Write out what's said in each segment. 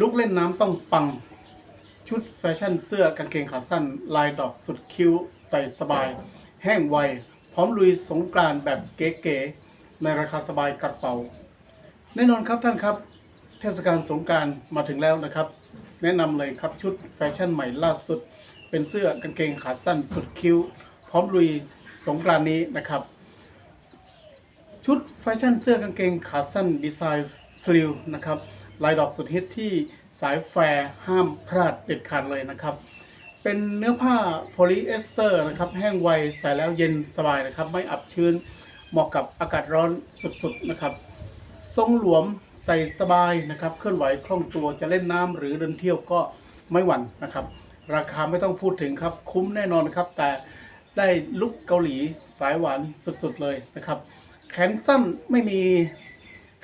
ลุกเล่นน้ำต้องปัง ชุดแฟชั่นเสื้อกางเกงขาสั้น ลายดอกสุดคิ้ว ใส่สบาย แห้งไว พร้อมลุยสงกรานแบบเก๋ๆ ในราคาสบายกระเป๋า แน่นอนครับท่านครับ เทศกาลสงกรารมาถึงแล้วนะครับ แนะนำเลยครับชุดแฟชั่นใหม่ล่าสุด เป็นเสื้อกางเกงขาสั้นสุดคิ้ว พร้อมลุยสงกรานนี้นะครับ ชุดแฟชั่นเสื้อกางเกงขาสั้นดีไซน์ฟลิวนะครับ ลายดอกสุดฮิตที่สายแฟร์ห้ามพลาดเด็ดขาดเลยนะครับ เป็นเนื้อผ้าโพลีเอสเตอร์นะครับ แห้งไวใส่แล้วเย็นสบายนะครับ ไม่อับชื้น เหมาะกับอากาศร้อนสุดๆนะครับ ทรงหลวมใส่สบายนะครับ เคลื่อนไหวคล่องตัวจะเล่นน้ำหรือเดินเที่ยวก็ไม่หวั่นนะครับ ราคาไม่ต้องพูดถึงครับ คุ้มแน่นอนครับ แต่ได้ลุกเกาหลีสายหวานสุดๆเลยนะครับ แขนสั้นไม่มี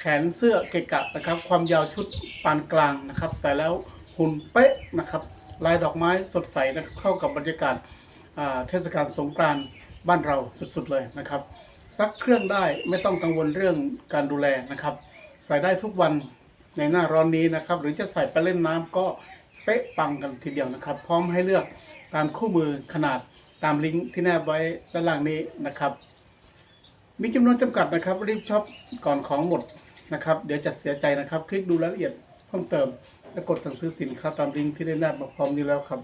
แขนเสื้อเกะกะนะครับ ความยาวชุดปานกลางนะครับ ใส่แล้วหุ่นเป๊ะนะครับ ลายดอกไม้สดใสนะครับเข้ากับบรรยากาศเทศกาลสงกรานต์บ้านเราสุดๆเลยนะครับซักเครื่องได้ไม่ต้องกังวลเรื่องการดูแลนะครับ ใส่ได้ทุกวันในหน้าร้อนนี้นะครับ หรือจะใส่ไปเล่นน้ำก็เป๊ะปังกันทีเดียวนะครับ พร้อมให้เลือกตามคู่มือขนาดตามลิงก์ที่แนบไว้ด้านล่างนี้นะครับ มีจำนวนจำกัดนะครับรีบช็อปก่อนของหมด นะครับ เดี๋ยวจะเสียใจนะครับ คลิกดูรายละเอียดเพิ่มเติม และกดสั่งซื้อสินค้าตามลิงก์ที่ได้แนบมาพร้อมนี้แล้วครับ